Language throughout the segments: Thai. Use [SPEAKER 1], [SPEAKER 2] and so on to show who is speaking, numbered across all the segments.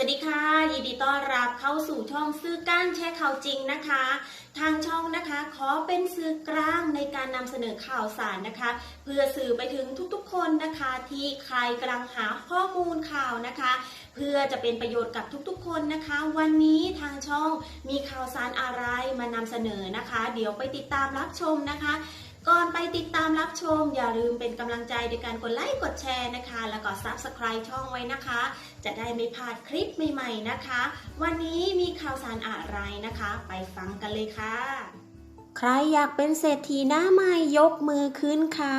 [SPEAKER 1] สวัสดีค่ะ ยินดีต้อนรับเข้าสู่ช่องซื้อก้านแชร์ข่าวจริงนะคะ ทางช่องนะคะขอเป็นสื่อกลางในการนำเสนอข่าวสารนะคะ เพื่อสื่อไปถึงทุกๆคนนะคะที่ใครกำลังหาข้อมูลข่าวนะคะ เพื่อจะเป็นประโยชน์กับทุกๆ คนนะคะ วันนี้ทางช่องมีข่าวสารอะไรมานำเสนอนะคะ เดี๋ยวไปติดตามรับชมนะคะ ก่อนไปติดตามรับชม อย่าลืมเป็นกำลังใจในการกดไลค์กดแชร์นะคะ แล้วก็ Subscribe ช่องไว้นะคะ จะได้ไม่พลาดคลิปใหม่ ๆนะคะ วันนี้มีข่าวสารอะไรนะคะ ไปฟังกันเลยค่ะ ใครอยากเป็นเศรษฐีหน้าใหม่ยกมือขึ้นค่ะ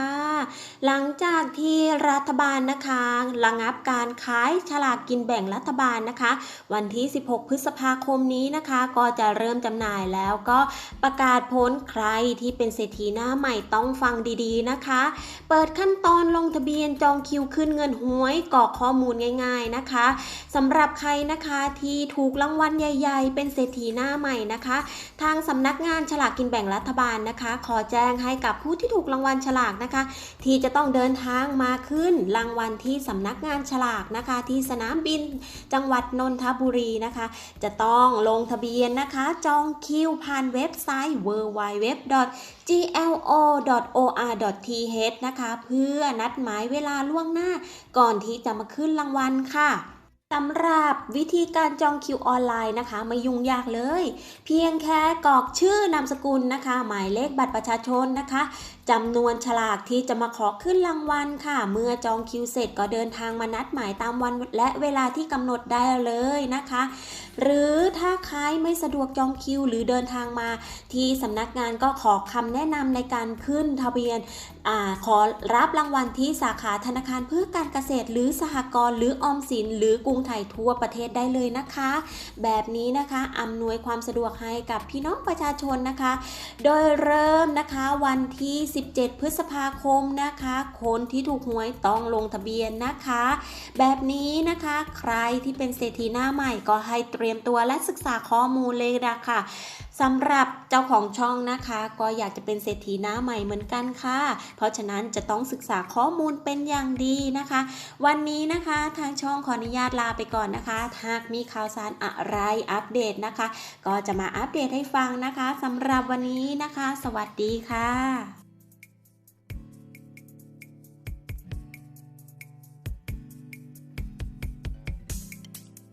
[SPEAKER 1] หลังจากที่รัฐบาลนะคะระงับการขายฉลากกินแบ่งรัฐบาลนะคะ วันที่ 16 พฤษภาคมนี้นะคะ ก็จะเริ่มจำหน่ายแล้วก็ประกาศผลใครที่เป็นเศรษฐีหน้าใหม่ต้องฟังดีๆนะคะ เปิดขั้นตอนลงทะเบียนจองคิวขึ้นเงินหวยกรอกข้อมูลง่ายๆนะคะสำหรับใครนะคะที่ถูกรางวัลใหญ่ ๆ เป็นเศรษฐีหน้าใหม่นะคะ ทางสำนักงานฉลากกินแบ่งรัฐบาลนะคะ ขอแจ้งให้กับผู้ที่ถูกรางวัลฉลากนะคะ ที่จะต้องเดินทางมาขึ้นรางวัลที่สำนักงานฉลากนะคะ ที่สนามบินจังหวัดนนทบุรีนะคะ จะต้องลงทะเบียนนะคะ จองคิวผ่านเว็บไซต์ www.glo.or.th นะคะ เพื่อนัดหมายเวลาล่วงหน้าก่อนที่จะมาขึ้นรางวัลค่ะ สำหรับวิธีการจองคิวออนไลน์นะคะไม่ยุ่งยากเลย เพียงแค่กรอกชื่อนามสกุลนะคะ หมายเลขบัตรประชาชนนะคะจำนวนฉลากที่จะมาขอขึ้นรางวัลค่ะ เมื่อจองคิวเสร็จก็เดินทางมานัดหมายตามวันและเวลาที่กำหนดได้เลยนะคะ หรือถ้าใครไม่สะดวกจองคิว หรือเดินทางมา ที่สำนักงานก็ขอคำแนะนำในการขึ้นทะเบียนอขอรับรางวัลที่สาขาธนาคารเพื่อการเกษตร หรือสหกรณ์หรือออมสิน หรือกรุงไทยทั่วประเทศได้เลยนะคะ แบบนี้นะคะอำนวยความสะดวกให้กับพี่น้องประชาชนนะคะ โดยเริ่มนะคะวันที่ 17 พฤษภาคมนะคะ คนที่ถูกหวยต้องลงทะเบียนนะคะ แบบนี้นะคะใครที่เป็นเศรษฐีหน้าใหม่ก็ให้เตรียมตัวและศึกษาข้อมูลเลยนะคะ สำหรับเจ้าของช่องนะคะ ก็อยากจะเป็นเศรษฐีหน้าใหม่เหมือนกันค่ะ เพราะฉะนั้นจะต้องศึกษาข้อมูลเป็นอย่างดีนะคะ วันนี้นะคะทางช่องขออนุญาตลาไปก่อนนะคะ หากมีข่าวสารอะไรอัปเดตนะคะ ก็จะมาอัปเดตให้ฟังนะคะสำหรับวันนี้นะคะ สวัสดีค่ะ